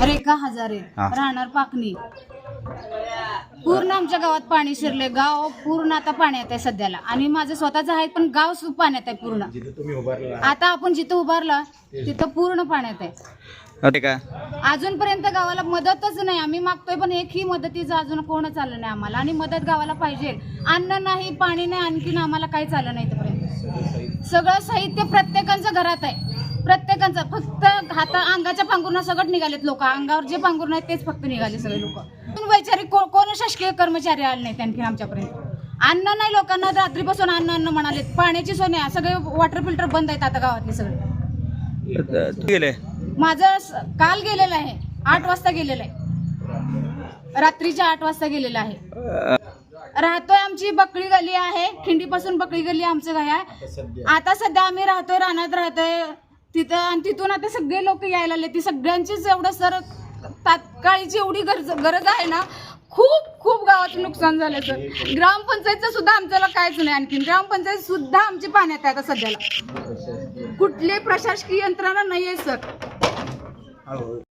वंजारे हा. राहणार पाकणी पूर्ण आमच्या गावात पाणी शिरले. गाव पूर्ण आता पाण्यात आहे सध्याला. आणि माझं स्वतःचं आहे पण गाव सु- पाण्यात आहे पूर्ण. आता आपण जिथं उभारला तिथं पूर्ण पाण्यात आहे होते का अजूनपर्यंत गावाला मदतच नाही. आम्ही मागतोय पण एकही मदतीचं अजून कोणच आलं नाही आम्हाला. आणि मदत गावाला पाहिजे. अन्न नाही पाणी नाही आणखीन आम्हाला काही चाललं नाही इथपर्यंत. सगळं साहित्य प्रत्येकाचं घरात आहे. प्रत्येकाचं फक्त हाता अंगाच्या पांघरुणा सगळं निघालेत लोक. अंगावर जे पांघरुण आहेत तेच फक्त निघाले सगळे लोक. वैचारिक को- कोण शासकीय कर्मचारी आले नाहीत आणखीन आमच्यापर्यंत? अन्न नाही लोकांना रात्रीपासून अन्न अन्न म्हणालेत पाण्याची सोय नाही सगळे वॉटर फिल्टर बंद आहेत आता गावातले सगळे. माझं काल गेलेलं आहे आठ वाजता गेलेलं आहे. रात्रीच्या आठ वाजता गेलेलं आहे. राहतोय आमची बकळी गली आहे खिंडीपासून बकळी गली आमचं आहे. आता सध्या आम्ही राहतोय रानात राहतोय तिथं आणि तिथून आता सगळे लोक यायला लागले. ती सगळ्यांचीच एवढं सर तात्काळीची एवढी गरज गरज आहे ना खूप खूप गावाचं नुकसान झालं सर. ग्रामपंचायतचं सुद्धा आमच्याला काहीच नाही आणखीन. ग्रामपंचायत सुद्धा आमची पाण्यात आहे आता सध्याला. कुठली प्रशासकीय यंत्रणा नाही आहे सर हो.